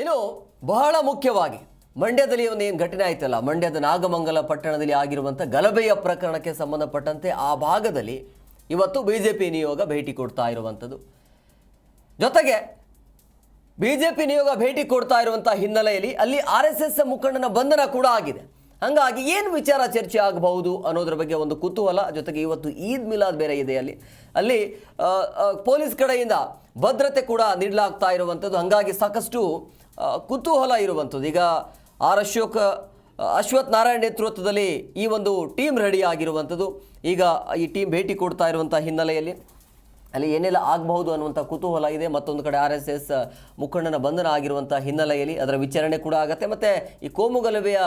ಇನ್ನು ಬಹಳ ಮುಖ್ಯವಾಗಿ ಮಂಡ್ಯದಲ್ಲಿ ಒಂದು ಏನು ಘಟನೆ ಆಯ್ತಲ್ಲ, ಮಂಡ್ಯದ ನಾಗಮಂಗಲ ಪಟ್ಟಣದಲ್ಲಿ ಆಗಿರುವಂಥ ಗಲಭೆಯ ಪ್ರಕರಣಕ್ಕೆ ಸಂಬಂಧಪಟ್ಟಂತೆ ಆ ಭಾಗದಲ್ಲಿ ಇವತ್ತು ಬಿ ಜೆ ಪಿ ನಿಯೋಗ ಭೇಟಿ ಕೊಡ್ತಾ ಇರುವಂಥದ್ದು ಜೊತೆಗೆ ಬಿ ಜೆ ಪಿ ನಿಯೋಗ ಭೇಟಿ ಕೊಡ್ತಾ ಇರುವಂಥ ಹಿನ್ನೆಲೆಯಲ್ಲಿ ಅಲ್ಲಿ ಆರ್ ಎಸ್ ಎಸ್ ಮುಖಂಡನ ಬಂಧನ ಕೂಡ ಆಗಿದೆ. ಹಾಗಾಗಿ ಏನು ವಿಚಾರ ಚರ್ಚೆ ಆಗಬಹುದು ಅನ್ನೋದ್ರ ಬಗ್ಗೆ ಒಂದು ಕುತೂಹಲ, ಜೊತೆಗೆ ಇವತ್ತು ಈದ್ ಮಿಲಾದ್ ಬೇರೆ ಇದೆ ಅಲ್ಲಿ. ಅಲ್ಲಿ ಪೊಲೀಸ್ ಕಡೆಯಿಂದ ಭದ್ರತೆ ಕೂಡ ನೀಡಲಾಗ್ತಾ ಇರುವಂಥದ್ದು. ಹಾಗಾಗಿ ಸಾಕಷ್ಟು ಕುತೂಹಲ ಇರುವಂಥದ್ದು. ಈಗ ಆರ್ ಅಶೋಕ್, ಅಶ್ವಥ್ ನಾರಾಯಣ್ ನೇತೃತ್ವದಲ್ಲಿ ಈ ಒಂದು ಟೀಮ್ ರೆಡಿ ಆಗಿರುವಂಥದ್ದು. ಈಗ ಈ ಟೀಮ್ ಭೇಟಿ ಕೊಡ್ತಾ ಇರುವಂಥ ಹಿನ್ನೆಲೆಯಲ್ಲಿ. ಅಲ್ಲಿ ಏನೆಲ್ಲ ಆಗಬಹುದು ಅನ್ನುವಂಥ ಕುತೂಹಲ ಇದೆ. ಮತ್ತೊಂದು ಕಡೆ ಆರ್ ಎಸ್ ಎಸ್, ಮುಖಂಡನ ಬಂಧನ ಆಗಿರುವಂಥ ಹಿನ್ನೆಲೆಯಲ್ಲಿ ಅದರ ವಿಚಾರಣೆ ಕೂಡ ಆಗುತ್ತೆ. ಮತ್ತು ಈ ಕೋಮು ಗಲಭೆಯ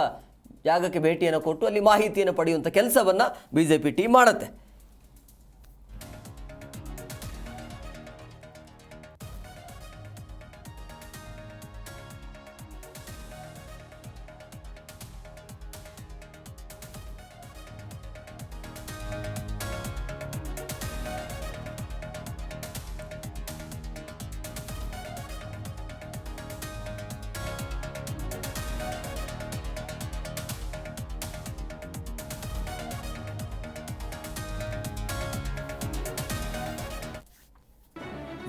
ಜಾಗಕ್ಕೆ ಭೇಟಿಯನ್ನು ಕೊಟ್ಟು ಅಲ್ಲಿ ಮಾಹಿತಿಯನ್ನು ಪಡೆಯುವಂಥ ಕೆಲಸವನ್ನು ಬಿ ಜೆ ಪಿ ಟೀಮ್ ಮಾಡುತ್ತೆ.